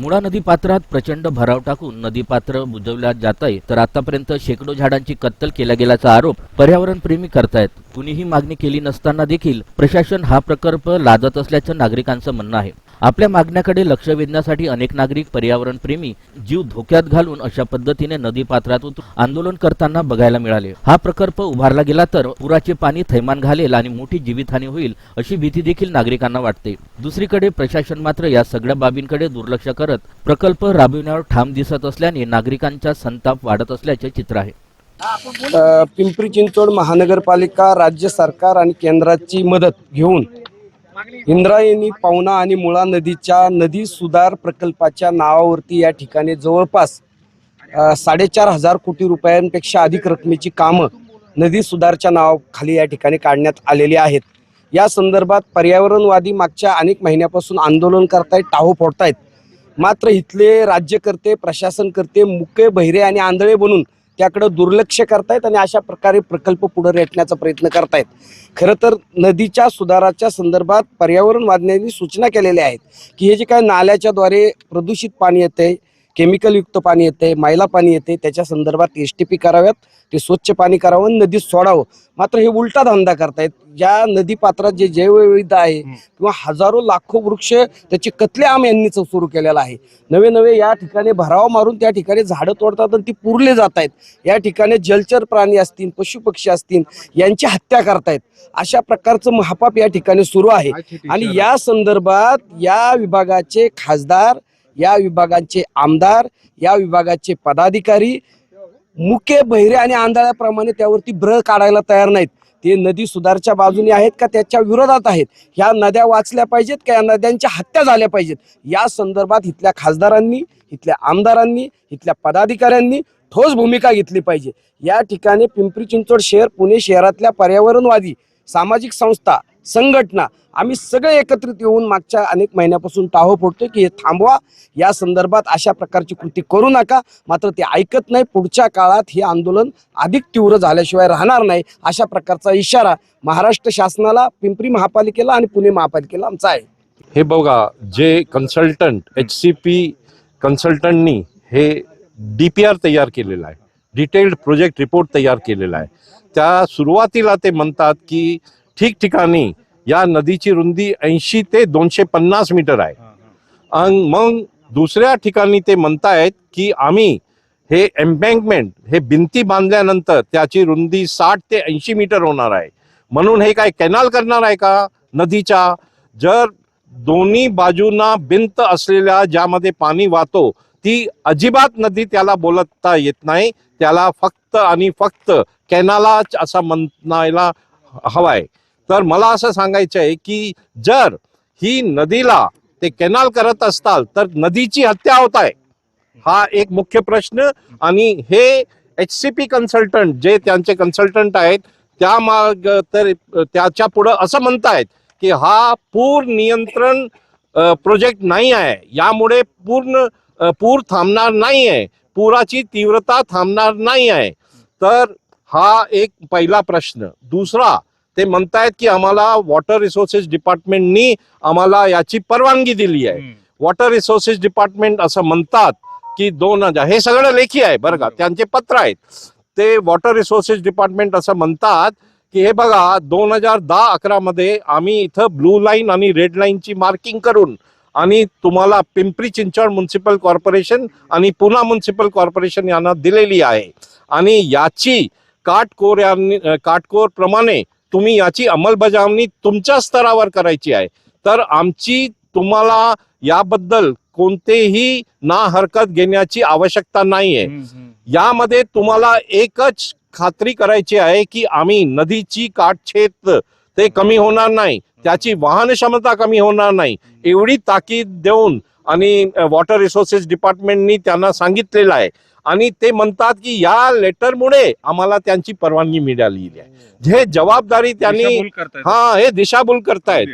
मुळा नदी पात्रात प्रचंड भराव टाकून नदी पात्र बुजवल्या जात आहे तर आतापर्यंत शेकडो झाडांची कत्तल केला गेल्याचा आरोप पर्यावरण प्रेमी करतायत. कुणीही मागणी केली नसताना देखील प्रशासन हा प्रकल्प लादत असल्याचं नागरिकांचं म्हणणं आहे. आपल्या मागण्याकडे लक्ष वेधण्यासाठी अनेक नागरिक पर्यावरण प्रेमी जीव धोक्यात घालून अशा पद्धतीने नदी पात्रातून आंदोलन करताना बघायला मिळाले. हा प्रकल्प उभारला गेला तर पुराचे पाणी थैमान घालेल आणि मोठी जीवितहानी होईल अशी भीती देखील नागरिकांना वाटते. दुसरीकडे प्रशासन मात्र या सगळ्या बाबींकडे दुर्लक्ष करत प्रकल्प राबविण्यावर ठाम दिसत असल्याने नागरिकांचा संताप वाढत असल्याचे चित्र आहे. पिंपरी चिंचवड महानगरपालिका राज्य सरकार आणि केंद्राची मदत घेऊन इंद्रायणी पावना आणि मुळा नदीच्या नदी सुधार प्रकल्पाच्या नावावरती या ठिकाणी जवळपास साडेचार हजार कोटी रुपयांपेक्षा अधिक रकमेची कामं नदी सुधारच्या नावाखाली या ठिकाणी काढण्यात आलेली आहेत. या संदर्भात पर्यावरणवादी मागच्या अनेक महिन्यापासून आंदोलन करतायत टाहो फोडतायत. मात्र इथले राज्यकर्ते प्रशासनकर्ते मुके बहिरे आणि आंधळे बनून त्याकडे दुर्लक्ष करतायत आणि अशा प्रकारे प्रकल्प पुढे रेटण्याचा प्रयत्न करतायत. खरं तर नदीच्या सुधाराच्या संदर्भात पर्यावरणवाद्यांनी सूचना केलेल्या आहेत की हे जे काय नाल्याच्याद्वारे प्रदूषित पाणी येते केमिकलयुक्त पाणी येते मैला पाणी येते त्याच्या संदर्भात एस टी पी कराव्यात ते स्वच्छ पाणी करावं आणि नदीत सोडावं. मात्र हे उलटा धंदा करतायत. ज्या नदी पात्रात जे जैवविविधता आहे किंवा हजारो लाखो वृक्ष त्याची कत्लेआम यांनीच सुरू केलेला आहे. नवे नवे या ठिकाणी भराव मारून त्या ठिकाणी झाडं तोडतात आणि ती पुरले जात आहेत या ठिकाणी जलचर प्राणी असतील पशुपक्षी असतील यांची हत्या करतायत. अशा प्रकारचं महापाप या ठिकाणी सुरू आहे. आणि या संदर्भात या विभागाचे खासदार या विभागांचे आमदार या विभागाचे पदाधिकारी मुके बहिरे आणि आंधळ्याप्रमाणे त्यावरती ब्र काढायला तयार नाहीत. ते नदी सुधारच्या बाजूने आहेत का त्याच्या विरोधात आहेत? ह्या नद्या वाचल्या पाहिजेत का? या नद्यांच्या हत्या झाल्या पाहिजेत? या संदर्भात इथल्या खासदारांनी इथल्या आमदारांनी इथल्या पदाधिकाऱ्यांनी ठोस भूमिका घेतली पाहिजे. या ठिकाणी पिंपरी चिंचवड शहर पुणे शहरातल्या पर्यावरणवादी सामाजिक संस्था संघटना. आम्ही सगळे एकत्रित येऊन मागच्या अनेक महिन्यापासून टाहो फोडतोय की हे थांबवा. या संदर्भात अशा प्रकारची कृती करू नका. मात्र ते ऐकत नाही. पुढच्या काळात हे आंदोलन अधिक तीव्र झाल्याशिवाय राहणार नाही. अशा प्रकारचा इशारा महाराष्ट्र शासनाला पिंपरी महापालिकेला आणि पुणे महापालिकेला आमचा आहे. हे बघा जे कन्सल्टंट एच सी पी कन्सल्टंटनी हे डी पी आर तयार केलेलं आहे. डिटेल्ड प्रोजेक्ट रिपोर्ट तयार केलेला आहे. त्या सुरुवातीला ते म्हणतात की ठिकठिकाणी या नदीची रुंदी ऐंशी ते दोनशे पन्नास मीटर आहे. आणि मग दुसऱ्या ठिकाणी ते म्हणतायत की आम्ही हे एम्बँकमेंट हे भिंती बांधल्यानंतर त्याची रुंदी साठ ते ऐंशी मीटर होणार आहे. म्हणून हे काय कॅनल करणार आहे का नदीच्या? जर दोन्ही बाजूंना भिंत असलेल्या ज्यामध्ये पाणी वाहतो ती अजिबात नदी त्याला बोलता येत नाही. त्याला फक्त आणि फक्त कॅनालाच असं म्हणायला हवाय तर मला असं सांगायचं आहे की जर ही नदीला ते कॅनाल करत असताल तर नदीची हत्या होत आहे. हा एक मुख्य प्रश्न. आणि हे एच सी पी कन्सल्टंट जे त्यांचे कन्सल्टंट आहेत त्या माग तर त्याच्या पुढं असं म्हणतायत की हा पूर नियंत्रण प्रोजेक्ट नाही आहे. यामुळे पूर्ण पूर थांबणार नाही आहे. पुराची तीव्रता थांबणार नाही आहे. तर हा एक पहिला प्रश्न. दुसरा ते म्हणतायत की आम्हाला वॉटर रिसोर्सेस डिपार्टमेंटनी आम्हाला याची परवानगी दिली आहे. वॉटर रिसोर्सेस डिपार्टमेंट असं म्हणतात की दोन हजार हे सगळं लेखी आहे बरं का त्यांचे पत्र आहेत. ते वॉटर रिसोर्सेस डिपार्टमेंट असं म्हणतात की हे बघा दोन हजार दहा अकरा मध्ये आम्ही इथं ब्लू लाईन आणि रेड लाईनची मार्किंग करून आणि तुम्हाला पिंपरी चिंचवड म्युन्सिपल कॉर्पोरेशन आणि पुणा म्युन्सिपल कॉर्पोरेशन यांना दिलेली आहे. आणि याची काटकोर काटकोर प्रमाणे तुम्ही याची अंमलबजावणी तुमच्या स्तरावर करायची आहे. तर आमची तुम्हाला याबद्दल कोणतेही ना हरकत घेण्याची आवश्यकता नाही आहे यामध्ये तुम्हाला एकच खात्री करायची आहे की आम्ही नदीची काटछेद ते कमी होणार नाही. त्याची वाहन क्षमता कमी होणार नाही. एवढी ताकीद देऊन आणि वॉटर रिसोर्सेस डिपार्टमेंटनी त्यांना सांगितलेलं आहे. आणि ते म्हणतात की या लेटरमुळे आम्हाला त्यांची परवानगी मिळालेली आहे. हे. जबाबदारी त्यांनी हा हे दिशाभूल करतायत.